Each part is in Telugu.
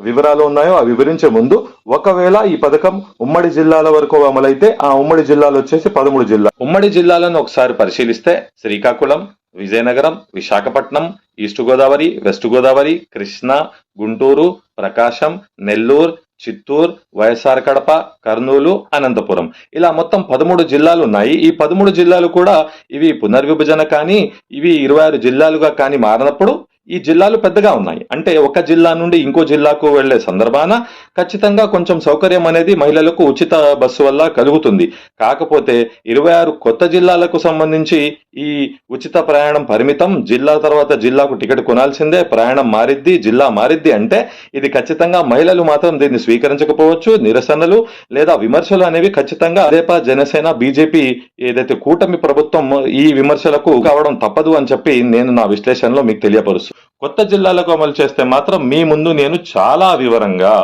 వివరాలు ఉన్నాయో అవి వివరించే ముందు ఒకవేళ ఈ పథకం ఉమ్మడి జిల్లాల వరకు అమలైతే ఆ ఉమ్మడి జిల్లాలు వచ్చేసి పదమూడు జిల్లా. ఉమ్మడి జిల్లాలను ఒకసారి పరిశీలిస్తే శ్రీకాకుళం విజయనగరం విశాఖపట్నం ఈస్ట్ గోదావరి వెస్ట్ గోదావరి కృష్ణా గుంటూరు ప్రకాశం నెల్లూరు చిత్తూరు వైఎస్ఆర్ కడప కర్నూలు అనంతపురం. ఇలా మొత్తం పదమూడు జిల్లాలు ఉన్నాయి. ఈ పదమూడు జిల్లాలు కూడా ఇవి పునర్విభజన కానీ ఇవి ఇరవై ఆరు జిల్లాలుగా కానీ మారినప్పుడు ఈ జిల్లాలు పెద్దగా ఉన్నాయి. అంటే ఒక జిల్లా నుండి ఇంకో జిల్లాకు వెళ్ళే సందర్భాన ఖచ్చితంగా కొంచెం సౌకర్యం అనేది మహిళలకు ఉచిత బస్సు వల్ల కలుగుతుంది. కాకపోతే ఇరవై ఆరు కొత్త జిల్లాలకు సంబంధించి ఈ ఉచిత ప్రయాణం పరిమితం. జిల్లా తర్వాత జిల్లాకు టికెట్ కొనాల్సిందే. ప్రయాణం మారిద్ది జిల్లా మారిద్ది అంటే ఇది ఖచ్చితంగా మహిళలు మాత్రం దీన్ని స్వీకరించకపోవచ్చు. నిరసనలు లేదా విమర్శలు అనేవి ఖచ్చితంగా అదేపా జనసేన బీజేపీ ఏదైతే కూటమి ప్రభుత్వం ఈ విమర్శలకు కావడం తప్పదు అని చెప్పి నేను నా విశ్లేషణలో మీకు తెలియపరుస్తూ కొత్త జిల్లాలకు అమలు చేస్తే మాత్రం మీ ముందు నేను చాలా వివరంగా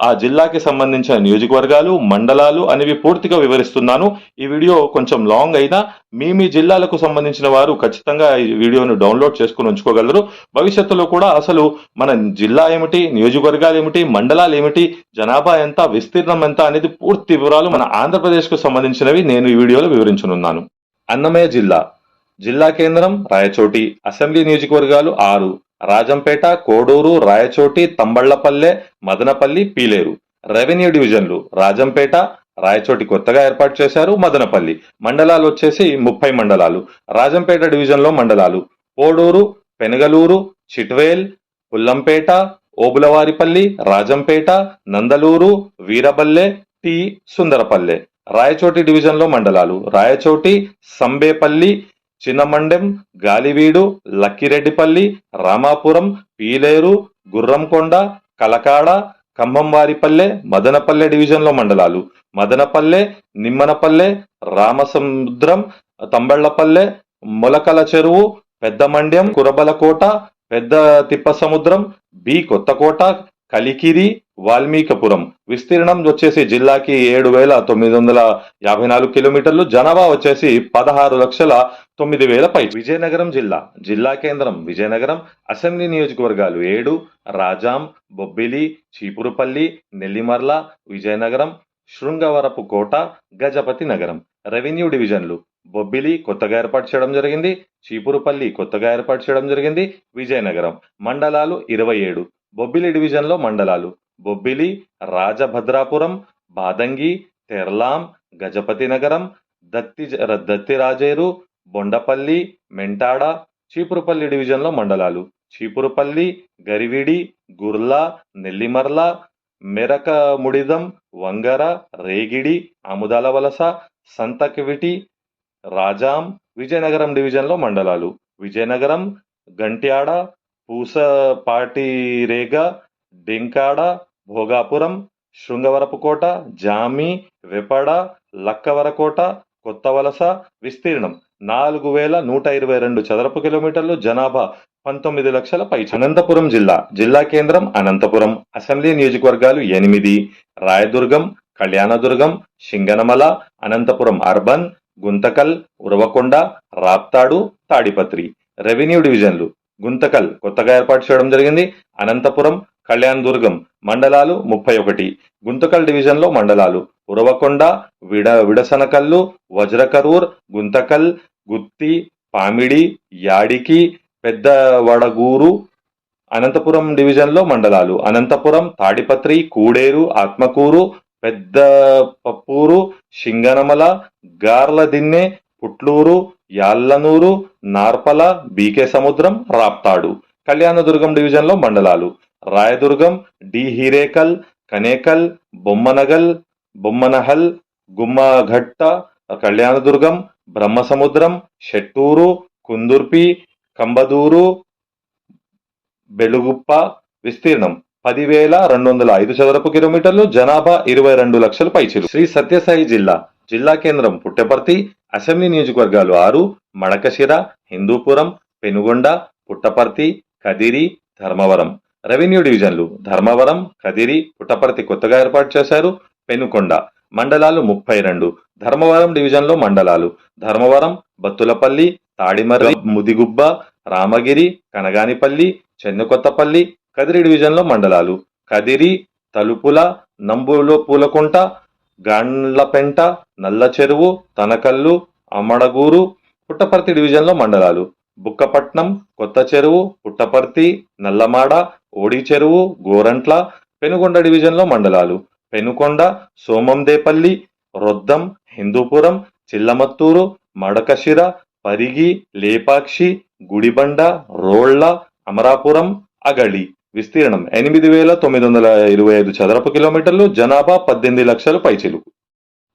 ఆ జిల్లాకి సంబంధించిన నియోజకవర్గాలు మండలాలు అనేవి పూర్తిగా వివరిస్తున్నాను. ఈ వీడియో కొంచెం లాంగ్ అయినా మీ మీ జిల్లాలకు సంబంధించిన వారు ఖచ్చితంగా ఈ వీడియోను డౌన్లోడ్ చేసుకుని ఉంచుకోగలరు. భవిష్యత్తులో కూడా అసలు మన జిల్లా ఏమిటి నియోజకవర్గాలు ఏమిటి మండలాలు ఏమిటి జనాభా ఎంత విస్తీర్ణం ఎంత అనేది పూర్తి వివరాలు మన ఆంధ్రప్రదేశ్కు సంబంధించినవి నేను ఈ వీడియోలో వివరించనున్నాను. అన్నమయ్య జిల్లా. జిల్లా కేంద్రం రాయచోటి. అసెంబ్లీ నియోజకవర్గాలు ఆరు. రాజంపేట కోడూరు రాయచోటి తంబళ్ళపల్లె మదనపల్లి పీలేరు. రెవెన్యూ డివిజన్లు రాజంపేట రాయచోటి కొత్తగా ఏర్పాటు చేశారు మదనపల్లి. మండలాలు వచ్చేసి ముప్పై మండలాలు. రాజంపేట డివిజన్లో మండలాలు కోడూరు పెనగలూరు చిట్వేల్ పుల్లంపేట ఓబులవారిపల్లి రాజంపేట నందలూరు వీరబల్లె టి సుందరపల్లె. రాయచోటి డివిజన్లో మండలాలు రాయచోటి సంబేపల్లి చిన్నమండెం గాలివీడు లక్కిరెడ్డిపల్లి రామాపురం పీలేరు గుర్రంకొండ కలకాడ కంభంవారిపల్లె మదనపల్లె డివిజన్లో మండలాలు. మదనపల్లె నిమ్మనపల్లె రామసముద్రం తంబళ్ళపల్లె మొలకల చెరువు పెద్దమండ్యం కురబలకోట పెద్ద తిప్పసముద్రం బి కొత్తకోట కలికిరి వాల్మీకపురం. విస్తీర్ణం వచ్చేసి జిల్లాకి ఏడు వేల తొమ్మిది వందల యాభై నాలుగు కిలోమీటర్లు జనాభా వచ్చేసి పదహారు లక్షల తొమ్మిది వేల పై విజయనగరం జిల్లా జిల్లా కేంద్రం విజయనగరం అసెంబ్లీ నియోజకవర్గాలు ఏడు రాజాం బొబ్బిలి చీపురుపల్లి నెల్లిమర్ల విజయనగరం శృంగవరపు కోట గజపతి నగరం. రెవెన్యూ డివిజన్లు బొబ్బిలి కొత్తగా ఏర్పాటు చేయడం జరిగింది చీపురుపల్లి కొత్తగా ఏర్పాటు చేయడం జరిగింది విజయనగరం. మండలాలు ఇరవై ఏడు. బొబ్బిలి డివిజన్లో మండలాలు బొబ్బిలి రాజభద్రాపురం బాదంగి తెర్లాం గజపతి నగరం దత్తి దత్తిరాజేరు బొండపల్లి మెంటాడ చీపురుపల్లి డివిజన్లో మండలాలు. చీపురుపల్లి గరివిడి గుర్లా నెల్లిమర్ల మెరకముడిదం వంగర రేగిడి ఆముదాల వలస సంతకివిటి రాజాం విజయనగరం డివిజన్లో మండలాలు. విజయనగరం గంట్యాడ పూసపాటిరేగ డెంకాడ భోగాపురం శృంగవరపుకోట జామి వెపడ లక్కవరకోట కొత్తవలస విస్తీర్ణం. నాలుగు వేల నూట ఇరవై రెండు చదరపు కిలోమీటర్లు జనాభా పంతొమ్మిది లక్షల పై అనంతపురం జిల్లా జిల్లా కేంద్రం అనంతపురం. అసెంబ్లీ నియోజకవర్గాలు ఎనిమిది. రాయదుర్గం కళ్యాణదుర్గం శింగనమల అనంతపురం అర్బన్ గుంతకల్ ఉరవకొండ రాప్తాడు తాడిపత్రి. రెవెన్యూ డివిజన్లు గుంతకల్ కొత్తగా ఏర్పాటు చేయడం జరిగింది. అనంతపురం కళ్యాణదుర్గం మండలాలు ముప్పై ఒకటి. గుంతకల్ డివిజన్లో మండలాలు ఉరవకొండ విడ విడసనకల్లు వజ్రకరూర్ గుంతకల్ గుత్తి పామిడి యాడికి పెద్ద వడగూరు అనంతపురం డివిజన్లో మండలాలు. అనంతపురం తాడిపత్రి కూడేరు ఆత్మకూరు పెద్ద పప్పూరు శింగనమల గార్లదిన్నె పుట్లూరు యాల్లనూరు నార్పల బీకే సముద్రం రాప్తాడు. కళ్యాణదుర్గం డివిజన్లో మండలాలు. రాయదుర్గం డి హీరేకల్ కనేకల్ బొమ్మనగల్ బొమ్మనహల్ గుమ్మఘట్ట కళ్యాణదుర్గం బ్రహ్మసముద్రం షెట్టూరు కుందుర్పి కంబదూరు బెలుగుప్ప విస్తీర్ణం. పదివేల రెండు వందల ఐదు చదరపు కిలోమీటర్లు జనాభా ఇరవై రెండు లక్షల పైచిలు. శ్రీ సత్యసాయి జిల్లా జిల్లా కేంద్రం పుట్టపర్తి అసెంబ్లీ నియోజకవర్గాలు ఆరు మడకశిర హిందూపురం పెనుగొండ పుట్టపర్తి కదిరి ధర్మవరం. రెవెన్యూ డివిజన్లు ధర్మవరం కదిరి పుట్టపర్తి కొత్తగా ఏర్పాటు చేశారు పెనుకొండ. మండలాలు ముప్పై రెండు. ధర్మవరం డివిజన్లో మండలాలు. ధర్మవరం బత్తులపల్లి తాడిమర్రి ముదిగుబ్బ రామగిరి కనగానిపల్లి చెన్నుకొత్తపల్లి కదిరి డివిజన్లో మండలాలు. కదిరి తలుపుల నంబులో పూలకుంట గాండ్లపెంట నల్ల చెరువు తనకల్లు అమ్మడగూరు పుట్టపర్తి డివిజన్లో మండలాలు. బుక్కపట్నం కొత్త చెరువు పుట్టపర్తి నల్లమాడ ఓడి చెరువు గోరంట్ల పెనుగొండ డివిజన్లో మండలాలు. పెనుకొండ సోమందేపల్లి రొద్దం హిందూపురం చిల్లమత్తూరు మడకశిర పరిగి లేపాక్షి గుడిబండ రోళ్ళ అమరాపురం అగళి. విస్తీర్ణం ఎనిమిది వేల తొమ్మిది వందల ఇరవై ఐదు చదరపు కిలోమీటర్లు జనాభా పద్దెనిమిది లక్షలు పైచిలుకు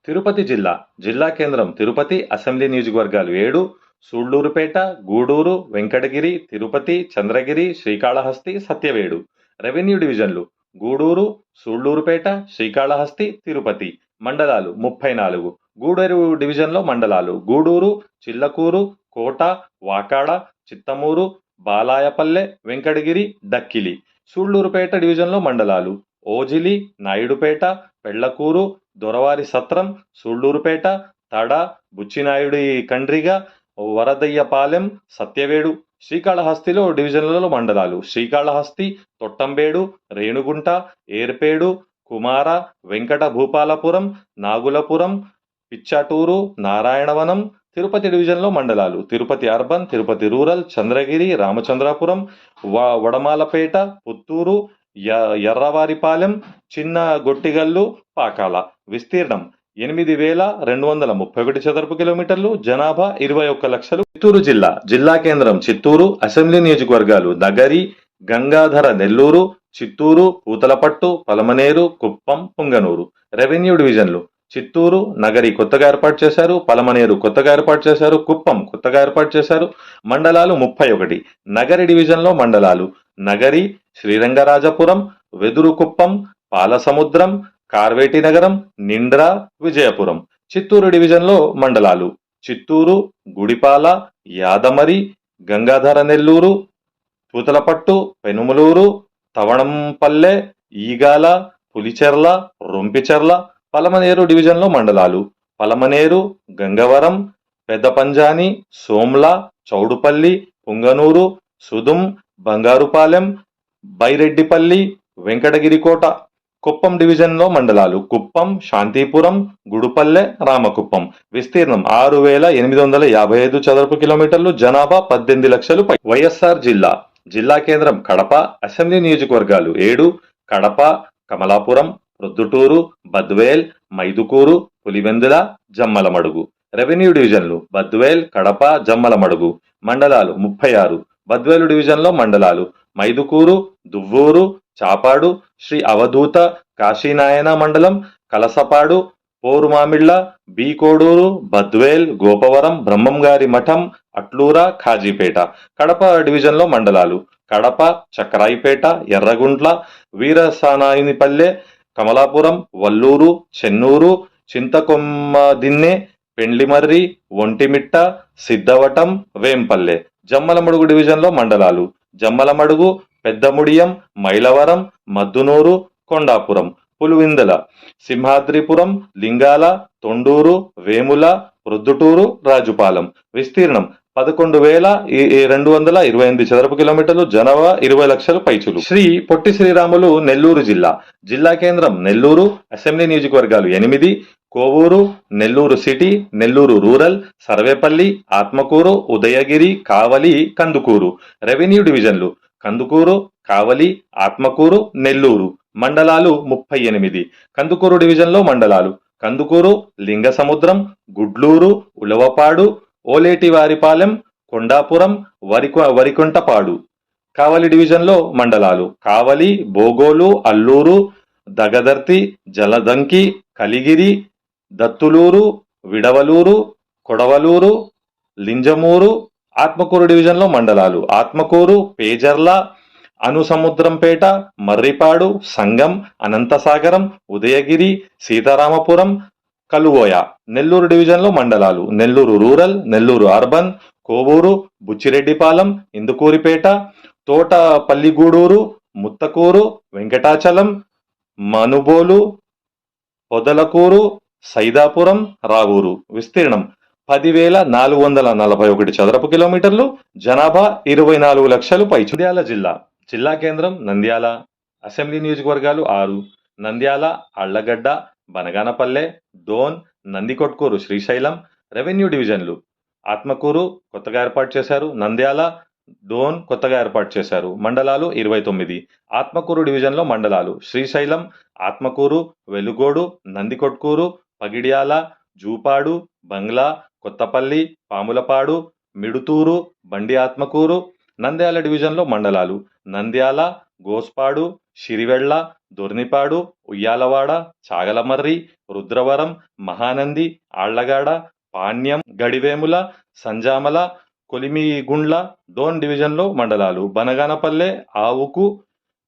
తిరుపతి జిల్లా. జిల్లా కేంద్రం తిరుపతి అసెంబ్లీ నియోజకవర్గాలు ఏడు సూళ్ళూరుపేట గూడూరు వెంకటగిరి తిరుపతి చంద్రగిరి శ్రీకాళహస్తి సత్యవేడు. రెవెన్యూ డివిజన్లు. గూడూరు సూళ్ళూరుపేట శ్రీకాళహస్తి తిరుపతి. మండలాలు ముప్పై నాలుగు. గూడూరు డివిజన్లో మండలాలు గూడూరు చిల్లకూరు కోట వాకాడ చిత్తమూరు బాలాయపల్లె వెంకటగిరి డక్కిలి సూళ్ళూరుపేట డివిజన్లో మండలాలు ఓజిలి నాయుడుపేట పెళ్ళకూరు దొరవారి సత్రం సూళ్ళూరుపేట తడ బుచ్చినాయుడి కండ్రిగ వరదయ్యపాలెం సత్యవేడు శ్రీకాళహస్తిలో డివిజన్లలో మండలాలు. శ్రీకాళహస్తి తొట్టంబేడు రేణుగుంట ఏర్పేడు కుమార వెంకట భూపాలపురం నాగులపురం పిచ్చాటూరు నారాయణవనం తిరుపతి డివిజన్లో మండలాలు. Tirupati urban Tirupati rural Chandragiri Ramachandrapuram Vadamalapeta Puttur Yerravaripalem Chinnagottigallu Pakala. విస్తీర్ణం. ఎనిమిది వేల రెండు వందల ముప్పై ఒకటి చదరపు కిలోమీటర్లు జనాభా ఇరవై ఒక్క లక్షలు. చిత్తూరు జిల్లా జిల్లా కేంద్రం చిత్తూరు అసెంబ్లీ నియోజకవర్గాలు నగరి గంగాధర నెల్లూరు చిత్తూరు పూతలపట్టు పలమనేరు కుప్పం పుంగనూరు. రెవెన్యూ డివిజన్లు. చిత్తూరు నగరి కొత్తగా ఏర్పాటు చేశారు పలమనేరు కొత్తగా ఏర్పాటు చేశారు కుప్పం కొత్తగా ఏర్పాటు చేశారు. మండలాలు ముప్పై ఒకటి. నగరి డివిజన్లో మండలాలు. నగరి శ్రీరంగరాజపురం వెదురుకుప్పం పాలసముద్రం కార్వేటి నగరం నిండ్ర విజయపురం. చిత్తూరు డివిజన్లో మండలాలు చిత్తూరు గుడిపాల యాదమరి గంగాధర నెల్లూరు పూతలపట్టు పెనుమలూరు తవణంపల్లె ఈగాల పులిచెర్ల రొంపిచెర్ల పలమనేరు డివిజన్లో మండలాలు పలమనేరు గంగవరం పెద్దపంజాని సోమ్ల చౌడుపల్లి పుంగనూరు సుదుం బంగారుపాలెం బైరెడ్డిపల్లి వెంకటగిరికోట. కుప్పం డివిజన్లో మండలాలు కుప్పం శాంతిపురం గుడుపల్లె రామకుప్పం. విస్తీర్ణం ఆరు వేల ఎనిమిది వందల యాభై ఐదు చదరపు కిలోమీటర్లు జనాభా పద్దెనిమిది లక్షలు వైఎస్ఆర్ జిల్లా. జిల్లా కేంద్రం కడప అసెంబ్లీ నియోజకవర్గాలు ఏడు కడప కమలాపురం ప్రొద్దుటూరు బద్వేల్ మైదుకూరు పులివెందుల జమ్మలమడుగు. రెవెన్యూ డివిజన్లు బద్వేల్ కడప జమ్మలమడుగు. మండలాలు ముప్పై ఆరు. బద్వేలు డివిజన్లో మండలాలు మైదుకూరు దువ్వూరు చాపాడు శ్రీ అవధూత కాశీనాయన మండలం కలసపాడు పోరుమామిళ్ళ బీకోడూరు బద్వేల్ గోపవరం బ్రహ్మంగారి మఠం అట్లూర ఖాజీపేట. కడప డివిజన్లో మండలాలు. కడప చక్రాయిపేట ఎర్రగుంట్ల వీరసానాయినిపల్లె కమలాపురం వల్లూరు చెన్నూరు చింతకొమ్మదిన్నె పెండ్లిమర్రి ఒంటిమిట్ట సిద్ధవటం వేంపల్లె. జమ్మలమడుగు డివిజన్లో మండలాలు. జమ్మలమడుగు పెద్దముడియం మైలవరం మద్దునూరు కొండాపురం పులివిందల సింహాద్రిపురం లింగాల తొండూరు వేముల ప్రొద్దుటూరు రాజుపాలెం. విస్తీర్ణం పదకొండు వేల ఈ- రెండు వందల ఇరవై ఎనిమిది చదరపు కిలోమీటర్లు జనాభా ఇరవై లక్షలు పైచులు. శ్రీ పొట్టి శ్రీరాములు నెల్లూరు జిల్లా. జిల్లా కేంద్రం నెల్లూరు అసెంబ్లీ నియోజకవర్గాలు ఎనిమిది Kovur Nellore city Nellore rural Sarvepalli Atmakur Udayagiri Kavali Kandukur. Revenue డివిజన్లు కందుకూరు కావలి ఆత్మకూరు నెల్లూరు. మండలాలు ముప్పై ఎనిమిది. కందుకూరు డివిజన్లో మండలాలు. కందుకూరు లింగసముద్రం గుడ్లూరు ఉలవపాడు ఓలేటివారిపాలెం కొండాపురం వరికొ వరికొంటపాడు. కావలి డివిజన్లో మండలాలు. కావలి బోగోలు అల్లూరు దగదర్తి జలదంకి కలిగిరి దత్తులూరు విడవలూరు కొడవలూరు లింజమూరు ఆత్మకూరు డివిజన్లో మండలాలు. ఆత్మకూరు పేజర్ల అనుసముద్రంపేట మర్రిపాడు సంగం అనంతసాగరం ఉదయగిరి సీతారామపురం కలువోయ. నెల్లూరు డివిజన్లో మండలాలు. Nellore rural Nellore urban Kovur Buchireddypalem Indukurpet Thotapalligudur ముత్తకూరు Venkatachalam Manubolu Podalakur Saidapuram Ravur విస్తీర్ణం. పదివేల నాలుగు వందల నలభై ఒకటి చదరపు కిలోమీటర్లు జనాభా ఇరవై నాలుగు లక్షలు పై నంద్యాల జిల్లా. జిల్లా కేంద్రం నంద్యాల. అసెంబ్లీ నియోజకవర్గాలు ఆరు. నంద్యాల అళ్ళగడ్డ బనగానపల్లె డోన్ నందికొట్కూరు శ్రీశైలం రెవెన్యూ డివిజన్లు. ఆత్మకూరు కొత్తగా ఏర్పాటు చేశారు. నంద్యాల డోన్ కొత్తగా ఏర్పాటు చేశారు. మండలాలు ఇరవై తొమ్మిది. ఆత్మకూరు డివిజన్లో మండలాలు శ్రీశైలం ఆత్మకూరు వెలుగోడు నందికొట్కూరు పగిడ్యాల జూపాడు బంగ్లా కొత్తపల్లి పాములపాడు మిడుతూరు బండి ఆత్మకూరు నంద్యాల డివిజన్లో మండలాలు. నంద్యాల గోస్పాడు షిరివెళ్ళ దొర్నిపాడు ఉయ్యాలవాడ చాగలమర్రి రుద్రవరం మహానంది ఆళ్ళగాడ పాణ్యం గడివేముల సంజామల కొలిమిగుండ్ల డోన్ డివిజన్లో మండలాలు. బనగానపల్లె ఆవుకు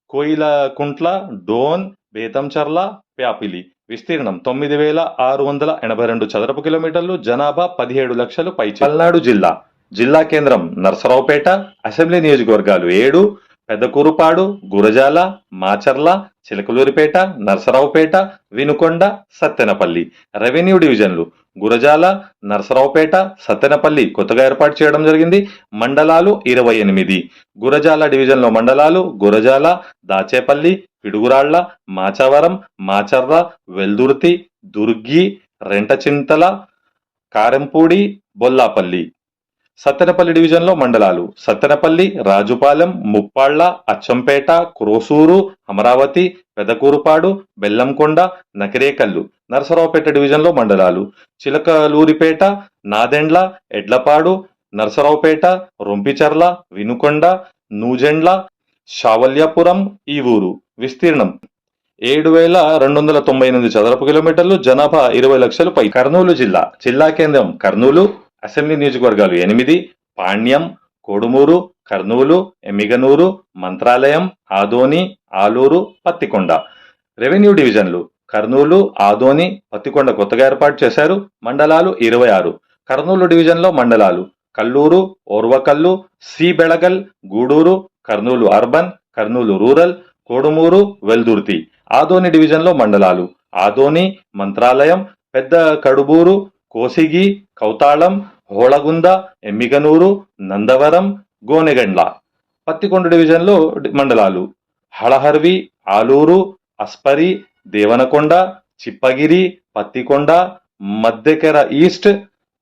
కోయిలకుంట్ల డోన్ బేతంచర్ల ప్యాపిలి. విస్తీర్ణం తొమ్మిది వేల ఆరు వందల ఎనభై రెండు చదరపు కిలోమీటర్లు జనాభా పదిహేడు లక్షలు పై పల్నాడు జిల్లా జిల్లా కేంద్రం నర్సరావుపేట అసెంబ్లీ నియోజకవర్గాలు ఏడు పెద్దకూరుపాడు గురజాల మాచర్ల చిలకలూరిపేట నర్సరావుపేట వినుకొండ సత్తెనపల్లి. రెవెన్యూ డివిజన్లు గురజాల నరసరావుపేట సత్తెనపల్లి కొత్తగా ఏర్పాటు చేయడం జరిగింది. మండలాలు ఇరవై ఎనిమిది. గురజాల డివిజన్లో మండలాలు గురజాల దాచేపల్లి పిడుగురాళ్ళ మాచవరం మాచర్ర వెల్దుర్తి దుర్గి రెంటచింతల కారెంపూడి బొల్లాపల్లి. సత్తెనపల్లి డివిజన్లో మండలాలు సత్తెనపల్లి రాజుపాలెం ముప్పాళ్ళ అచ్చంపేట క్రోసూరు అమరావతి పెదకూరుపాడు బెల్లంకొండ నకిరేకల్లు. నరసరావుపేట డివిజన్లో మండలాలు. చిలకలూరిపేట నాదెండ్ల ఎడ్లపాడు నరసరావుపేట రొంపిచర్ల వినుకొండ నూజెండ్ల శావల్యాపురం ఈ ఊరు. విస్తీర్ణం ఏడు వేల రెండు వందల తొంభై ఎనిమిది చదరపు కిలోమీటర్లు జనాభా ఇరవై లక్షలు పై. కర్నూలు జిల్లా జిల్లా కేంద్రం కర్నూలు అసెంబ్లీ నియోజకవర్గాలు ఎనిమిది పాణ్యం కోడుమూరు కర్నూలు ఎమ్మిగనూరు మంత్రాలయం ఆదోని ఆలూరు పత్తికొండ. రెవెన్యూ డివిజన్లు కర్నూలు ఆదోని పత్తికొండ కొత్తగా ఏర్పాటు చేశారు. మండలాలు ఇరవై ఆరు. కర్నూలు డివిజన్లో మండలాలు Kallur Orvakal C Belagal Gudur Kurnool urban Kurnool rural Kodumur Veldurthi. Adoni డివిజన్లో మండలాలు ఆదోని మంత్రాలయం పెద్ద కడుబూరు కోసిగి కౌతాళం హోళగుంద ఎమ్మిగనూరు నందవరం గోనెగండ్ల. పత్తికొండ డివిజన్లో మండలాలు హళహర్వి ఆలూరు అస్పరి దేవనకొండ చిప్పగిరి పత్తికొండ మద్దెకెర ఈస్ట్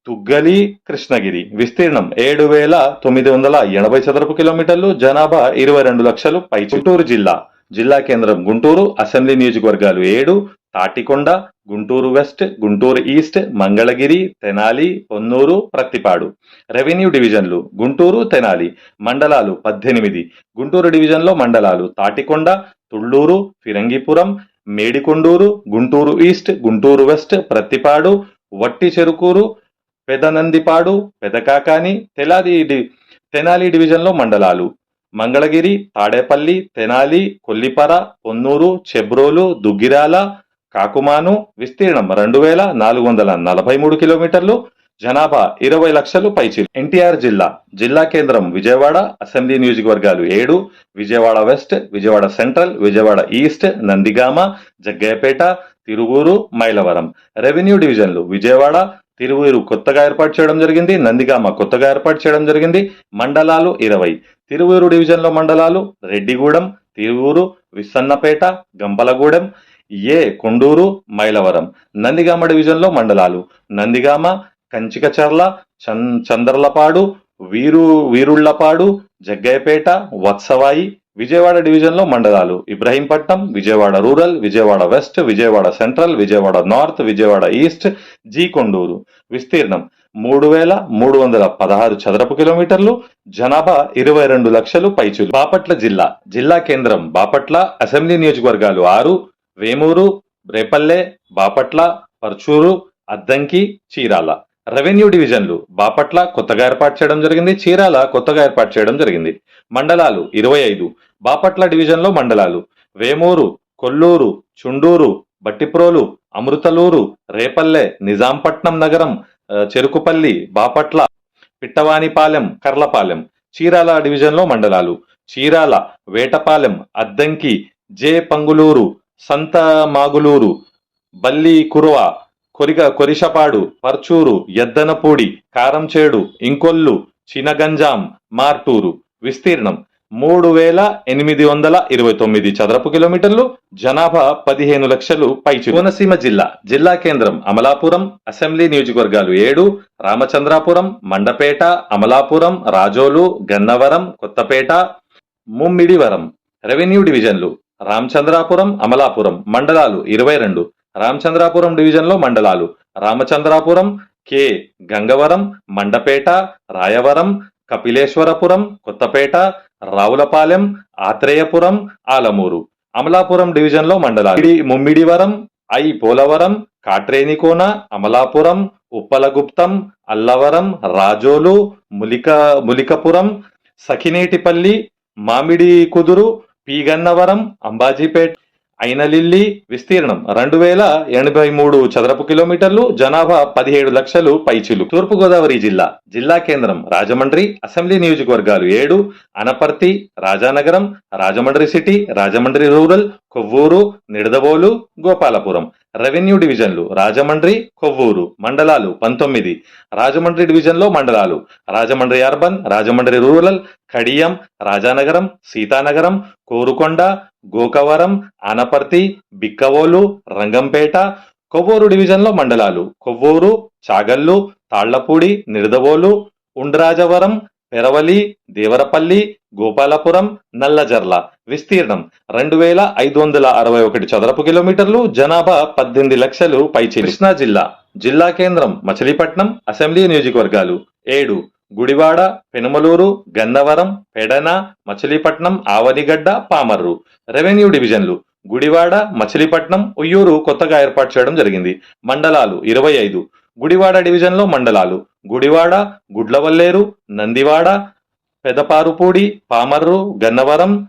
తుగ్గలి కృష్ణగిరి. విస్తీర్ణం ఏడు వేల తొమ్మిది వందల ఎనభై చదరపు కిలోమీటర్లు జనాభా ఇరవై రెండు లక్షలు పై గుంటూరు జిల్లా. జిల్లా కేంద్రం గుంటూరు అసెంబ్లీ నియోజకవర్గాలు ఏడు Tadikonda Guntur west Guntur east Mangalagiri Tenali Ponnur Prathipadu. Revenue డివిజన్లు గుంటూరు తెనాలి మండలాలు పద్దెనిమిది. గుంటూరు డివిజన్లో మండలాలు Tadikonda Tulluru Phirangipuram Medikonduru Guntur east Guntur west Prathipadu Vatticherukuru Pedanandipadu Pedakakani తెలాది డి- తెనాలి డివిజన్లో మండలాలు. మంగళగిరి తాడేపల్లి తెనాలి కొల్లిపర పొన్నూరు చెబ్రోలు దుగ్గిరాల కాకుమాను విస్తీర్ణం రెండు వేల నాలుగు వందల నలభై మూడు కిలోమీటర్లు జనాభా ఇరవై లక్షలు పైచి ఎన్టీఆర్ జిల్లా జిల్లా కేంద్రం విజయవాడ అసెంబ్లీ నియోజకవర్గాలు ఏడు Vijayawada west Vijayawada central Vijayawada east Nandigama Jaggayyapeta Tiruvuru Mylavaram. Revenue డివిజన్లు విజయవాడ తిరువూరు కొత్తగా ఏర్పాటు చేయడం జరిగింది నందిగామ కొత్తగా ఏర్పాటు చేయడం జరిగింది మండలాలు ఇరవై. తిరువూరు డివిజన్లో మండలాలు రెడ్డిగూడెం తిరువూరు విస్సన్నపేట గంపలగూడెం ఏ కొండూరు మైలవరం. నందిగామ డివిజన్లో మండలాలు నందిగామ కంచికచర్ల చం చంద్రలపాడు వీరు వీరుళ్ళపాడు జగ్గయ్యపేట వత్సవాయి విజయవాడ డివిజన్లో మండలాలు. Ibrahimpatnam Vijayawada rural Vijayawada west Vijayawada central Vijayawada north Vijayawada east G Konduru. విస్తీర్ణం మూడు వేల మూడు వందల పదహారు చదరపు కిలోమీటర్లు జనాభా ఇరవై రెండు లక్షలు పైచులు. బాపట్ల జిల్లా. జిల్లా కేంద్రం బాపట్ల అసెంబ్లీ నియోజకవర్గాలు ఆరు వేమూరు రేపల్లె బాపట్ల పర్చూరు అద్దంకి చీరాల. రెవెన్యూ డివిజన్లు బాపట్ల కొత్తగా ఏర్పాటు చేయడం జరిగింది చీరాల కొత్తగా ఏర్పాటు చేయడం జరిగింది. మండలాలు ఇరవై ఐదు బాపట్ల డివిజన్లో మండలాలు వేమూరు కొల్లూరు చుండూరు బట్టిప్రోలు అమృతలూరు రేపల్లె నిజాంపట్నం నగరం చెరుకుపల్లి బాపట్ల పిట్టవానిపాలెం కర్లపాలెం చీరాల డివిజన్లో మండలాలు చీరాల వేటపాలెం అద్దంకి జే పంగులూరు సంత మాగులూరు బల్లి కురువ కొరిక కొరిషపాడు పర్చూరు ఎద్దనపూడి కారంచేడు ఇంకొల్లు చినగంజాం మార్టూరు. విస్తీర్ణం మూడు వేల ఎనిమిది వందల ఇరవై తొమ్మిది చదరపు కిలోమీటర్లు జనాభా పదిహేను లక్షలు పైచి కోనసీమ జిల్లా జిల్లా కేంద్రం అమలాపురం అసెంబ్లీ నియోజకవర్గాలు ఏడు రామచంద్రాపురం మండపేట అమలాపురం రాజోలు గన్నవరం కొత్తపేట ముమ్మిడివరం. రెవెన్యూ డివిజన్లు రామచంద్రాపురం అమలాపురం మండలాలు ఇరవై రెండు రామచంద్రాపురం డివిజన్లో మండలాలు. రామచంద్రాపురం కె. గంగవరం మండపేట రాయవరం కపిలేశ్వరపురం కొత్తపేట రావులపాలెం ఆత్రేయపురం ఆలమూరు. అమలాపురం డివిజన్లో మండలాలు. ముమ్మిడివరం ఐ. పోలవరం కాట్రేనికోన అమలాపురం ఉప్పలగుప్తం అల్లవరం రాజోలు ములిక ములికపురం సఖినేటిపల్లి మామిడి కుదురు పీగన్నవరం అంబాజీపేట అయినలిల్లి విస్తీర్ణం. రెండు వేల ఎనభై మూడు చదరపు కిలోమీటర్లు జనాభా పదిహేడు లక్షలు పైచిలు. తూర్పుగోదావరి జిల్లా. జిల్లా కేంద్రం రాజమండ్రి అసెంబ్లీ నియోజకవర్గాలు ఏడు Anaparthi Rajanagaram Rajahmundry city Rajahmundry rural Kovvur Nidadavole Gopalapuram. Revenue డివిజన్లు రాజమండ్రి కొవ్వూరు మండలాలు పంతొమ్మిది. రాజమండ్రి డివిజన్లో మండలాలు రాజమండ్రి అర్బన్ రాజమండ్రి రూరల్ కడియం రాజానగరం సీతానగరం కోరుకొండ గోకవరం ఆనపర్తి బిక్కవోలు రంగంపేట కొవ్వూరు డివిజన్లో మండలాలు కొవ్వూరు చాగల్లు తాళ్ళపూడి నిడదవోలు ఉండ్రాజవరం పెరవలి దేవరపల్లి గోపాలపురం నల్లజర్ల. విస్తీర్ణం రెండు వేల ఐదు వందల అరవై ఒకటి చదరపు కిలోమీటర్లు జనాభా పద్దెనిమిది లక్షలు పైచి కృష్ణా జిల్లా జిల్లా కేంద్రం మచిలీపట్నం అసెంబ్లీ నియోజకవర్గాలు. ఏడు గుడివాడ పెనుమలూరు గన్నవరం పెడన మచిలీపట్నం ఆవనిగడ్డ పామర్రు. రెవెన్యూ డివిజన్లు గుడివాడ మచిలీపట్నం ఉయ్యూరు కొత్తగా ఏర్పాటు చేయడం జరిగింది. మండలాలు ఇరవై ఐదు. గుడివాడ డివిజన్లో మండలాలు. గుడివాడ గుడ్లవల్లేరు నందివాడ పెదపారుపూడి పామర్రు గన్నవరం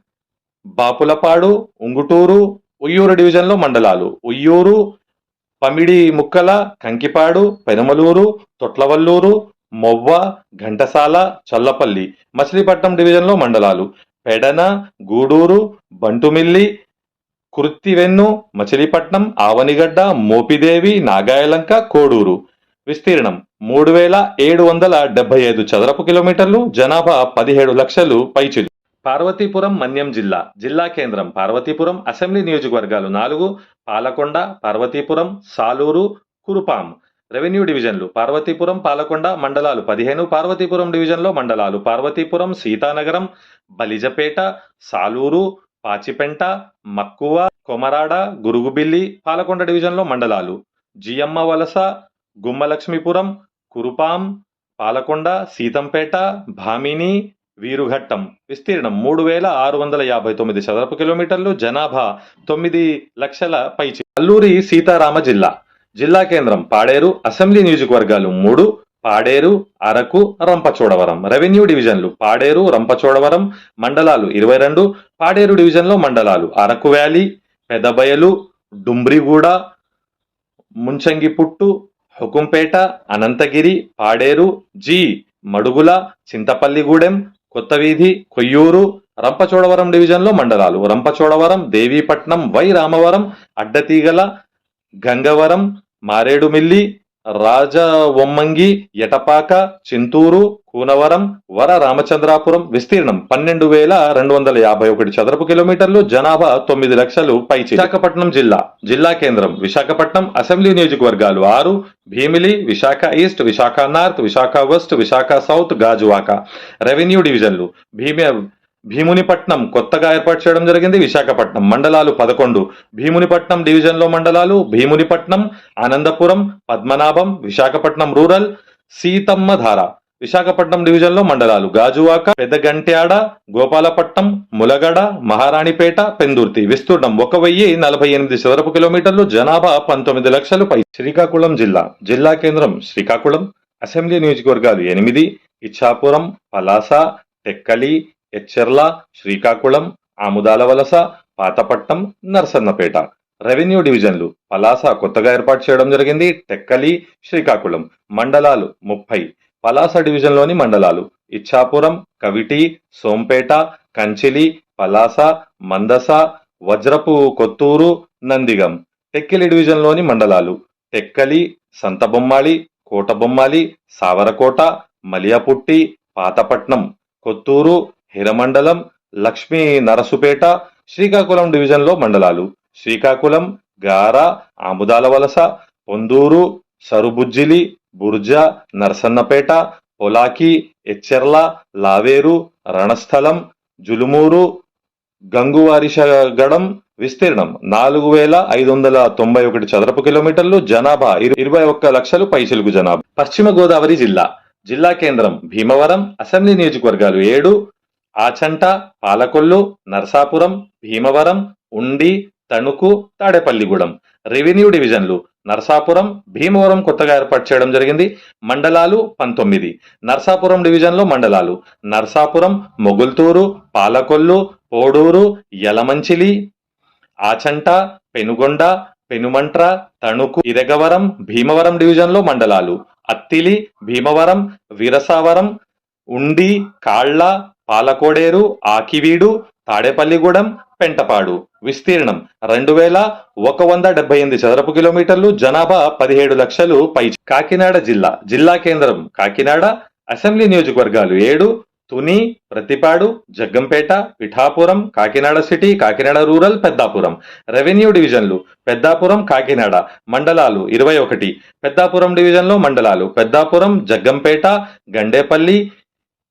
బాపులపాడు ఉంగుటూరు ఉయ్యూరు డివిజన్లో మండలాలు. ఉయ్యూరు పమిడి ముక్కల కంకిపాడు పెనమలూరు తొట్లవల్లూరు మొవ్వ ఘంటసాల చల్లపల్లి మచిలీపట్నం డివిజన్లో మండలాలు. పెడన గూడూరు బంటుమిల్లి కుర్తివెన్ను మచిలీపట్నం ఆవనిగడ్డ మోపిదేవి నాగాయలంక కోడూరు. విస్తీర్ణం మూడు వేల ఏడు వందల డెబ్బై ఐదు చదరపు కిలోమీటర్లు జనాభా పదిహేడు లక్షలు పైచిలు పార్వతీపురం మన్యం జిల్లా. జిల్లా కేంద్రం పార్వతీపురం అసెంబ్లీ నియోజకవర్గాలు నాలుగు పాలకొండ పార్వతీపురం సాలూరు కురుపాం. రెవెన్యూ డివిజన్లు పార్వతీపురం పాలకొండ మండలాలు పదిహేను పార్వతీపురం డివిజన్లో మండలాలు పార్వతీపురం సీతానగరం బలిజపేట సాలూరు పాచిపెంట మక్కువ కొమరాడ గురుగుబిల్లి పాలకొండ డివిజన్లో మండలాలు. జియమ్మ వలస గుమ్మలక్ష్మీపురం కురుపాం పాలకొండ సీతంపేట భామిని వీరుఘట్టం. విస్తీర్ణం మూడు వేల ఆరు వందల యాభై తొమ్మిది చదరపు కిలోమీటర్లు జనాభా తొమ్మిది లక్షల పైచి. అల్లూరి సీతారామ జిల్లా. జిల్లా కేంద్రం పాడేరు అసెంబ్లీ నియోజకవర్గాలు మూడు పాడేరు అరకు రంపచోడవరం. రెవెన్యూ డివిజన్లు పాడేరు రంపచోడవరం మండలాలు ఇరవై రెండు పాడేరు డివిజన్లో మండలాలు అరకు వ్యాలీ పెదబయలు డుంబ్రిగూడ ముంచంగిపుట్టు హుకుంపేట అనంతగిరి పాడేరు జి మడుగుల చింతపల్లిగూడెం కొత్తవీధి కొయ్యూరు రంపచోడవరం డివిజన్లో మండలాలు. రంపచోడవరం దేవీపట్నం వై రామవరం అడ్డతీగల గంగవరం మారేడుమిల్లి రాజవొమ్మంగి ఎటపాక చింతూరు కూనవరం వర రామచంద్రాపురం విస్తీర్ణం పన్నెండు వేల రెండు వందల యాభై ఒకటి చదరపు కిలోమీటర్లు జనాభా తొమ్మిది లక్షలు పై విశాఖపట్నం జిల్లా. జిల్లా కేంద్రం. విశాఖపట్నం అసెంబ్లీ నియోజకవర్గాలు ఆరు. Bheemili Visakha east Visakha north Visakha west Visakha south Gajuwaka. Revenue డివిజన్లు. భీమి భీమునిపట్నం కొత్తగా ఏర్పాటు చేయడం జరిగింది విశాఖపట్నం మండలాలు పదకొండు. భీమునిపట్నం డివిజన్లో మండలాలు భీమునిపట్నం ఆనందపురం పద్మనాభం విశాఖపట్నం రూరల్ సీతమ్మధార విశాఖపట్నం డివిజన్లో మండలాలు గాజువాక పెద్దగంట్యాడ గోపాలపట్నం ములగడ మహారాణిపేట పెందుర్తి. విస్తీర్ణం ఒక వెయ్యి నలభై ఎనిమిది చదరపు కిలోమీటర్లు జనాభా పంతొమ్మిది లక్షలు పై శ్రీకాకుళం జిల్లా. జిల్లా కేంద్రం శ్రీకాకుళం. అసెంబ్లీ నియోజకవర్గాలు ఎనిమిది. ఇచ్చాపురం పలాస టెక్కలి ఎచ్చెర్ల శ్రీకాకుళం ఆముదాల వలస పాతపట్నం నర్సన్నపేట. రెవెన్యూ డివిజన్లు పలాస కొత్తగా ఏర్పాటు చేయడం జరిగింది. టెక్కలి శ్రీకాకుళం మండలాలు ముప్పై. పలాస డివిజన్లోని మండలాలు ఇచ్చాపురం కవిటి సోంపేట కంచిలి పలాస మందస వజ్రపు కొత్తూరు నందిగం. టెక్కిలి డివిజన్లోని మండలాలు టెక్కలి సంతబొమ్మాళి కోటబొమ్మాలి సావరకోట మలియాపుట్టి పాతపట్నం కొత్తూరు హిరమండలం లక్ష్మీ నరసుపేట శ్రీకాకుళం డివిజన్లో మండలాలు. శ్రీకాకుళం గార ఆముదాల వలస పొందూరు సరుబుజ్జిలి బుర్జ నరసన్నపేట పొలాకి ఎచ్చెర్ల లావేరు రణస్థలం జులుమూరు గంగువారిషగడం విస్తీర్ణం. నాలుగు వేల ఐదు వందల తొంభై ఒకటి చదరపు కిలోమీటర్లు జనాభా ఇరవై ఒక్క లక్షలు పైచిలుకు జనాభా. పశ్చిమ గోదావరి జిల్లా. జిల్లా కేంద్రం భీమవరం అసెంబ్లీ నియోజకవర్గాలు ఏడు ఆచంట పాలకొల్లు నర్సాపురం భీమవరం ఉండి తణుకు తాడేపల్లిగూడెం. రెవెన్యూ డివిజన్లు నర్సాపురం భీమవరం కొత్తగా ఏర్పాటు చేయడం జరిగింది. మండలాలు పంతొమ్మిది. నర్సాపురం డివిజన్లో మండలాలు నర్సాపురం మొగుల్తూరు పాలకొల్లు పోడూరు యలమంచిలి ఆచంట పెనుగొండ పెనుమంట్ర తణుకు ఇరగవరం భీమవరం డివిజన్లో మండలాలు అత్తిలి భీమవరం వీరసావరం ఉండి కాళ్ళ పాలకోడేరు ఆకివీడు తాడేపల్లిగూడెం పెంటపాడు. విస్తీర్ణం రెండు వేల ఒక వంద డెబ్బై ఎనిమిది చదరపు కిలోమీటర్లు జనాభా పదిహేడు లక్షలు పై కాకినాడ జిల్లా జిల్లా కేంద్రం కాకినాడ అసెంబ్లీ నియోజకవర్గాలు ఏడు Tuni Prathipadu Jaggampeta Pithapuram Kakinada city Kakinada rural Peddapuram. Revenue డివిజన్లు పెద్దాపురం కాకినాడ మండలాలు ఇరవై ఒకటి. పెద్దాపురం డివిజన్లో మండలాలు పెద్దాపురం జగ్గంపేట గండేపల్లి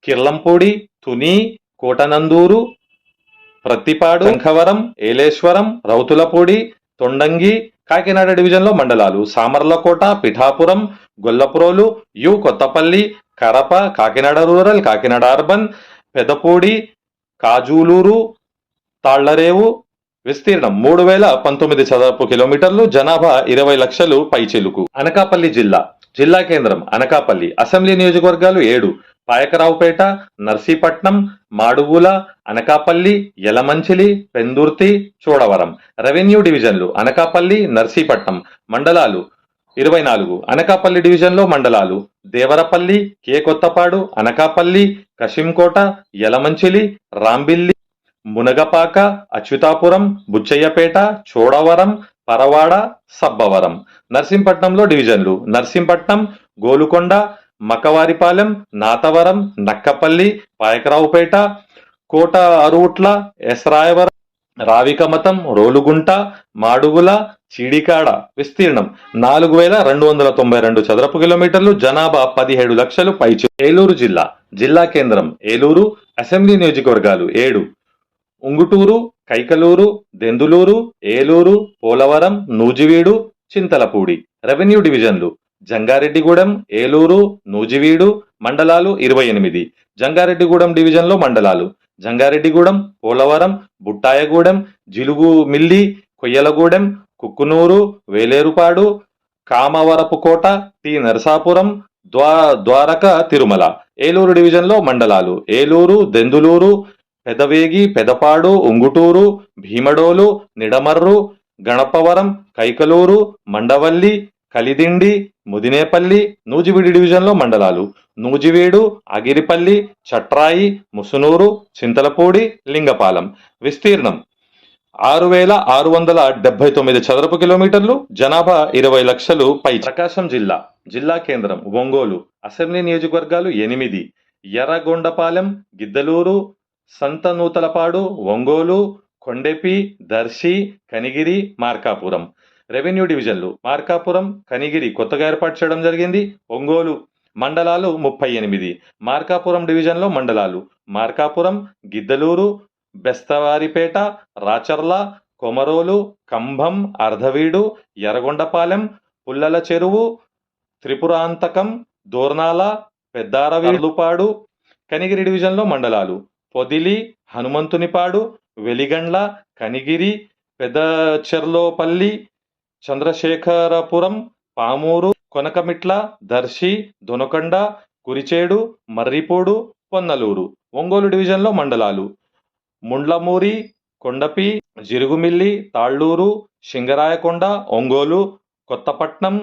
కిర్లంపూడి తుని కోటనందూరు ప్రత్తిపాడు శంఖవరం ఏలేశ్వరం రౌతులపూడి తొండంగి కాకినాడ డివిజన్లో మండలాలు Samalkot Pithapuram Gollaprolu U Kothapalli Karapa Kakinada rural Kakinada urban Pedapudi Kajuluru Tallarevu విస్తీర్ణం మూడు వేల పంతొమ్మిది చదరపు కిలోమీటర్లు జనాభా ఇరవై లక్షలు పైచిలుకు. అనకాపల్లి జిల్లా. జిల్లా కేంద్రం అనకాపల్లి. అసెంబ్లీ నియోజకవర్గాలు ఏడు. పాయకరావుపేట నర్సీపట్నం మాడుగుల అనకాపల్లి యలమంచిలి పెందుర్తి చూడవరం. రెవెన్యూ డివిజన్లు అనకాపల్లి నర్సీపట్నం మండలాలు ఇరవై నాలుగు. అనకాపల్లి డివిజన్లో మండలాలు దేవరపల్లి కే కొత్తపాడు అనకాపల్లి కశింకోట యలమంచిలి రాంబిల్లి మునగపాక అచ్యుతాపురం బుచ్చయ్యపేట చోడవరం పరవాడ సబ్బవరం. నర్సింపట్నంలో డివిజన్లు. నర్సింపట్నం గోలుకొండ మకవారిపాలెం నాతవరం నక్కపల్లి పాయకరావుపేట కోట అరువుట్ల ఎస్రాయవరం రావికమతం రోలుగుంట మాడుగుల చీడికాడ విస్తీర్ణం నాలుగు వేల రెండు వందల తొంభై రెండు చదరపు కిలోమీటర్లు జనాభా పదిహేడు లక్షలు పైచి ఏలూరు జిల్లా జిల్లా కేంద్రం ఏలూరు అసెంబ్లీ నియోజకవర్గాలు ఏడు. ఉంగుటూరు కైకలూరు దెందులూరు ఏలూరు పోలవరం నూజివీడు చింతలపూడి. రెవెన్యూ డివిజన్లు. జంగారెడ్డిగూడెం ఏలూరు నూజివీడు మండలాలు ఇరవై ఎనిమిది. జంగారెడ్డిగూడెం డివిజన్లో మండలాలు. జంగారెడ్డిగూడెం పోలవరం బుట్టాయగూడెం జిలుగు మిల్లి కొయ్యలగూడెం కుక్కునూరు వేలేరుపాడు కామవరపుకోట టి. నరసాపురం ద్వా ద్వారక తిరుమల. ఏలూరు డివిజన్లో మండలాలు. ఏలూరు దెందులూరు పెదవేగి పెదపాడు ఉంగుటూరు భీమడోలు నిడమర్రు గణపవరం కైకలూరు మండవల్లి కలిదిండి ముదినేపల్లి నూజివీడు డివిజన్లో మండలాలు. నూజివీడు అగిరిపల్లి చట్రాయి ముసునూరు చింతలపూడి లింగపాలెం. విస్తీర్ణం. ఆరు వేల ఆరు వందల డెబ్బై తొమ్మిది చదరపు కిలోమీటర్లు జనాభా ఇరవై లక్షలు పై ప్రకాశం జిల్లా. జిల్లా కేంద్రం ఒంగోలు. అసెంబ్లీ నియోజకవర్గాలు ఎనిమిది. ఎర్రగొండపాలెం గిద్దలూరు సంతనూతలపాడు ఒంగోలు కొండెపి దర్శి కనిగిరి మార్కాపురం. రెవెన్యూ డివిజన్లు మార్కాపురం కనిగిరి కొత్తగా ఏర్పాటు చేయడం జరిగింది. ఒంగోలు మండలాలు ముప్పై ఎనిమిది. మార్కాపురం డివిజన్లో మండలాలు మార్కాపురం గిద్దలూరు బెస్తవారిపేట రాచర్ల కొమరోలు కంభం అర్ధవీడు ఎర్రగొండపాలెం పుల్లల చెరువు త్రిపురాంతకం దూర్నాల పెద్దారవీడుపాడు కనిగిరి డివిజన్లో మండలాలు పొదిలి హనుమంతునిపాడు వెలిగండ్ల కనిగిరి పెద్దచెర్లోపల్లి చంద్రశేఖరపురం పామూరు కొనకమిట్ల దర్శి దొనకొండ కురిచేడు మర్రిపోడు పొన్నలూరు. ఒంగోలు డివిజన్లో మండలాలు. ముండ్లమూరి కొండపి జిరుగుమిల్లి తాళ్ళూరు సింగరాయకొండ ఒంగోలు కొత్తపట్నం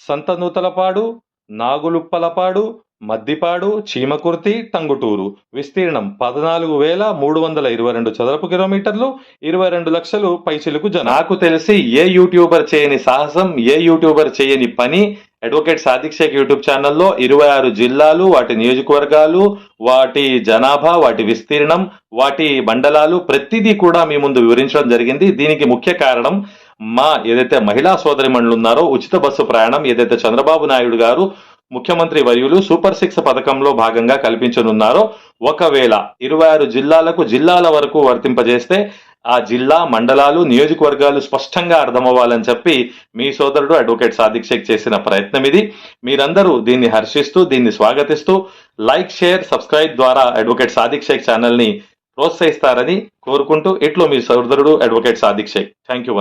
సంతనూతలపాడు నాగులుప్పలపాడు మద్దిపాడు చీమకుర్తి టంగుటూరు. విస్తీర్ణం పద్నాలుగు వేల మూడు వందల ఇరవై రెండు చదరపు కిలోమీటర్లు ఇరవై రెండు లక్షలు పైచిలకు జనం. నాకు తెలిసి ఏ యూట్యూబర్ చేయని సాహసం ఏ యూట్యూబర్ చేయని పని అడ్వకేట్ సాదిక్ షేక్ యూట్యూబ్ ఛానల్లో ఇరవై ఆరు జిల్లాలు వాటి నియోజకవర్గాలు వాటి జనాభా వాటి విస్తీర్ణం వాటి మండలాలు ప్రతిదీ కూడా మీ ముందు వివరించడం జరిగింది. దీనికి ముఖ్య కారణం మా ఏదైతే మహిళా సోదరి ఉన్నారో ఉచిత బస్సు ప్రయాణం ఏదైతే చంద్రబాబు నాయుడు గారు ముఖ్యమంత్రి వర్యులు సూపర్ సిక్స్ పథకంలో భాగంగా కల్పించనున్నారో. ఒకవేళ ఇరవై ఆరు జిల్లాలకు జిల్లాల వరకు వర్తింపజేస్తే ఆ జిల్లా మండలాలు నియోజకవర్గాలు స్పష్టంగా అర్థమవ్వాలని చెప్పి మీ సోదరుడు అడ్వకేట్ సాదిక్ షేక్ చేసిన ప్రయత్నం ఇది. మీరందరూ దీన్ని హర్షిస్తూ దీన్ని స్వాగతిస్తూ లైక్ షేర్ సబ్స్క్రైబ్ ద్వారా అడ్వకేట్ సాదిక్ షేక్ ఛానల్ని ప్రోత్సహిస్తారని కోరుకుంటూ ఇట్లో మీ సోదరుడు advocate Sadiq Shaikh. Thank you